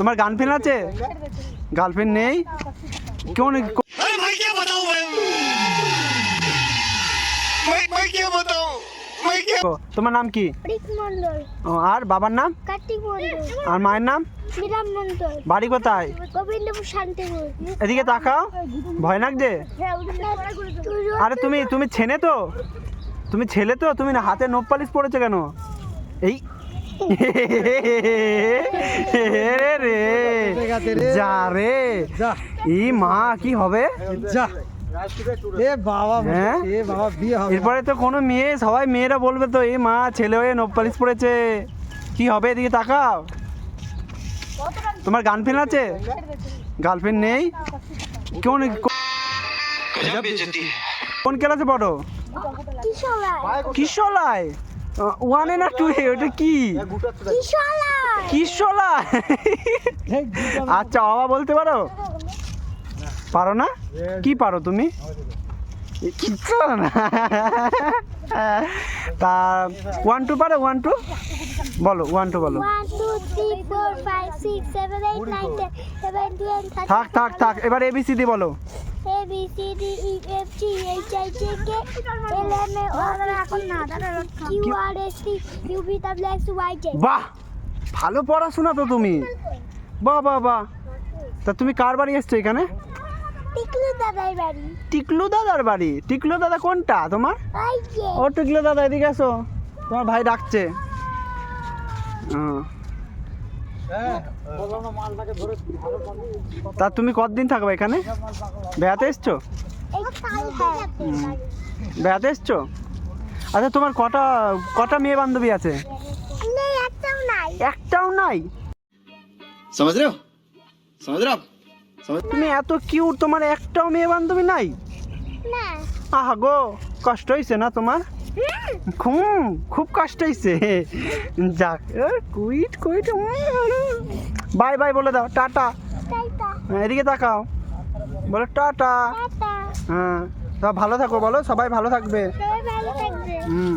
তোমার গার্লফ্রেন্ড আছে? গার্লফ্রেন্ড নেই? কেমন তোমার নাম কি? আর বাবার নাম? আর মায়ের নাম? বাড়ি কোথায়? এদিকে তাকাও। ভয় লাগছে? আরে তুমি তুমি ছেলে তো? তুমি ছেলে তো? তুমি হাতে নোপালিশ পড়েছো কেন? এই যা রে। ই মা কি হবে? যা। হ্যাঁ? এরপরে তো কোনো মেয়ে সবাই মেয়েরা বলবে তো এই মা ছেলে হয়ে নোপালিশ পড়েছে। কি হবে এদিকে তাকাও। তোমার গার্লফ্রেন্ড আছে? গার্লফ্রেন্ড নেই? কোন কোন ক্লাসে পড়ো? কিশলায়। ওয়ানে না টু ওটা কি? কিশোলায় আচ্ছা বাবা বলতে পারো? পারো না? কি পারো তুমি? কিচ্ছু না। তা ওয়ান টু পারো ওয়ান টু বলো ওয়ান টু বলো। থাক থাক থাক এবার এবিসিডি বলো। বাহ! ভালো পড়াশোনা তো তুমি। বাহ বাহ বাহ। তা তুমি কার বাড়ি এসছো এখানে? টিকলু দাদার বাড়ি। টিকলু দাদার বাড়ি? টিকলু দাদা কোনটা তোমার? ও টিকলু দাদা এদিকে আসো তোমার ভাই ডাকছে। তা তুমি কতদিন থাকবে এখানে? বেড়াতে এসছো? বেড়াতে এসছো? আচ্ছা তোমার কটা কটা মেয়ে বান্ধবী আছে? একটাও নাই। সমাজ রেও তুমি এত কিউট তোমার একটাও মেয়ে বান্ধবী নাই? আহ গো কষ্ট হয়েছে না তোমার? খুব খুব কষ্ট হয়েছে যাক কুইট কুইট বাই বাই বলে দাও টাটা। এদিকে তাকাও। বলো টাটা। হ্যাঁ সব ভালো থাকো বলো সবাই ভালো থাকবে। হুম।